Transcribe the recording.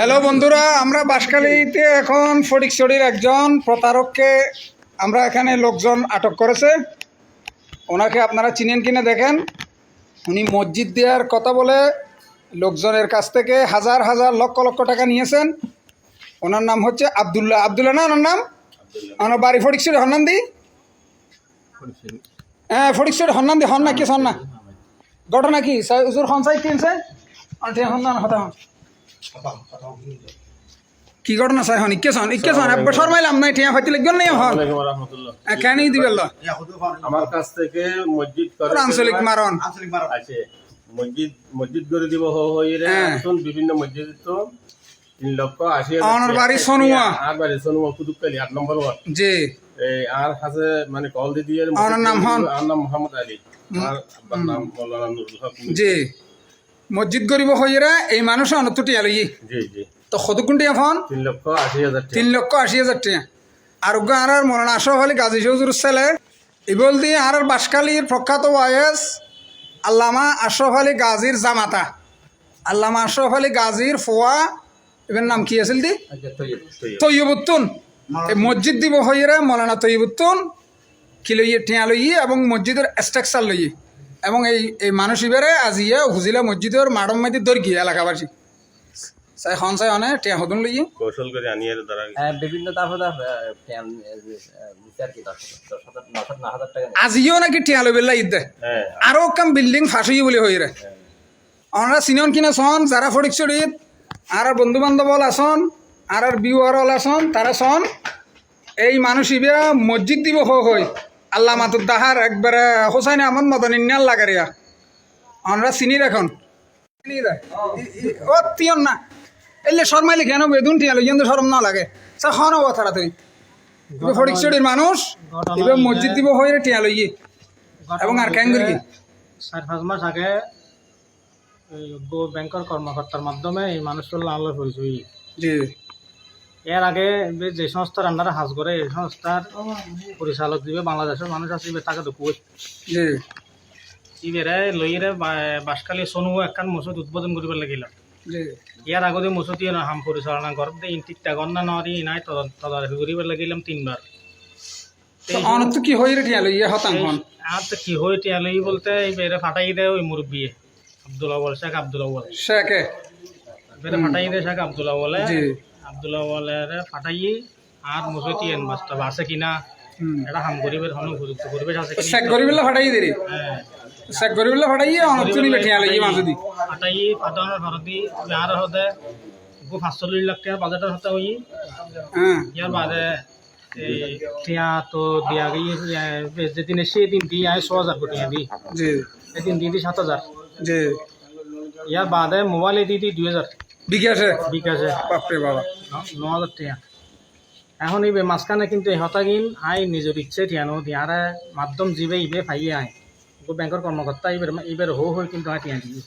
Hello বন্ধুরা আমরা বাঁশখালীতে এখন ফটিকছড়ির একজন প্রতারককে আমরা এখানে লোকজন আটক করেছে। ওনাকে আপনারা চিনেন কিনা দেখেন। উনি মসজিদ দেওয়ার কথা বলে লোকজনের কাছ থেকে হাজার হাজার লক্ষ লক্ষ টাকা নিয়েছেন। ওনার নাম হচ্ছে আবদুল্লাহ। আবদুল্লাহ না ওনার নাম? ওনার বাড়ি ফটিকছড়ি হন্নান্দি হ্যাঁ ফটিকছড়ি হন্নান্দি হন না কি হন না? ঘটনা কি? উজুর হনসাই কিনছে কি ঘটনা চাই হন ইকে সন ইকে সন একবার শর্মাইলাম নাই ঠিয়া হইতে লাগবে নাই হন আসসালামু রহমতুল্লাহ কেন দিবেল আমার কাছ থেকে মসজিদ করে আঞ্চলিক মারণ। আছে। মসজিদ মসজিদ করে দিব হ্যাঁ। আসুন বিভিন্ন মসজিদ তো তিন লক্ষ আশি আমার বাড়ি সনুয়া। আর বাড়ি সনুয়া কুতুবকালী আট নম্বর ওয়ার্ড। জি। আর কাছে মানে কল দি দিয়ে আমার নাম হন? আর নাম মোহাম্মদ আলী। আর নাম মৌলানা নুরুল হক জি। মসজিদ গরিব হইরা এই মানুষ অনতুটি আলই জি জি। তো ফোন তিন লক্ষ আশি হাজার তিন লক্ষ আশি হাজার টাকা। আর আর আলী গাজী সৌজুর ছেলে। ইবল দিয়ে আর বাসকালীর প্রখ্যাত ওয়াইএস আল্লামা আশরাফ আলী গাজীর জামাতা। আল্লামা আশরাফ আলী গাজীর ফোয়া। এবার নাম কি আছিল দি? তৈয়বুত্তুন এই মসজিদ দিব হইরে মৌলানা তৈয়বুত্তুন কি লইয়ে টিয়া লইয়ে এবং মসজিদের স্ট্রাকচার লইয়ে। এবং এই এই মানুষ ইবারে আজিয়া হুজিলা মসজিদের মাডম মাইতি দর্গি এলাকাবাসী। চাই খন চাই অনে টিয়া হদন লইয়ে। কৌশল করে আনিয়ে দ্বারা হ্যাঁ, বিভিন্ন আজিও নাকি টিয়া লইবেলা ইদে হ্যাঁ। আরও কাম বিল্ডিং ফাঁসি বলে হইরে আমরা সিনিয়ন কিনা সন যারা ফটিকছড়িত আর বন্ধু বান্ধব আসন আর আর বিওয়ার আসন তারা সন এই মানুষ ইবিয়া মসজিদ দিব হো হই। আল্লাহ মাতুর দাহার একবারে হোসাইন আহমদ মদন ইন্যাল লাগারিয়া। আমরা চিনি এখন। চিনি দে। ই- ই- ও তিয়ন না। এলে শর্মাইলে কেন বেদুন টিয়ালো ইয়েন তো শরম না লাগে। স্যার হন তাড়াতাড়ি ইবে ফটিকছড়ির মানুষ ইবে মসজিদ দিব হইরে টিয়ালো ইয়ে এবং আর কেন করি চার পাঁচ মাস আগে ব্যাংকের কর্মকর্তার মাধ্যমে এই মানুষের আলোর পরিচয় জি। এর আগে যে সংস্থার আন্ডারে হাজ করে এই সংস্থার পরিচালক দিবে বাংলাদেশের মানুষ আছে ইবে তাকে তো কই ইবেরে লইরে বাসকালি সোনু একখান মসজিদ উদ্বোধন করিবার লাগিল। ইয়ার আগতে মসজিদ হাম পরিচালনা করতে ইনটিকটা গন্না নরি নাই তদ- তদারকি করিবার লাগিলাম তিনবার। তো কি হইরে টিয়ালো ইয়ে হতাং হন? আর তো কি হয়ে টিয়া লই বলতে ইবেরে ফাটাই দেয় ওই মুরব্বী আব্দুল্লাহ বল শেখ আব্দুল্লাহ বল শেখে? ইবেরে ফাটাই দেয় শেখ আব্দুল্লাহ বলে জি। আব্দুল্লাহ বলের ফাটাই আর মুসইতি এন বাস্তব আছে কিনা এটা হাম গরিবের হন উপযুক্ত। পরিবেশ আছে কিনা? শেখ গরিবিল্লা ফাটাই দেরি? শেখ গরিবিল্লা ফাটাই অনত চুনিবে টিয়ালো ইয়ে মাঝুদি ফাটাই ফাটানোর ভারতী আর হতে গো পাঁচচল্লিশ লাখ টাকার বাজেটের হতে ওই হ্যাঁ। ইয়ার বাদে এই টিয়া তো দিয়া গিয়ে যেদিন সেদিন দি আয় ছ হাজার কোটি দি জি। এদিন দি দি সাত হাজার। জি। ইয়ার বাদে মোবাইলে দি দি দুই হাজার। বিকাশে? বিকাশে। বাপরে বাবা। ন- হাজার টিয়া এখন ইবে মাঝখানে কিন্তু হতাগিন আই নিজের ইচ্ছে টিয়ানো দিয়ারে মাধ্যম জিবে ইবে ফাইয়ে আয় ব্যাংকের কর্মকর্তা ইবের ইবের হো হয়ে কিন্তু আয় টিয়া দিয়ে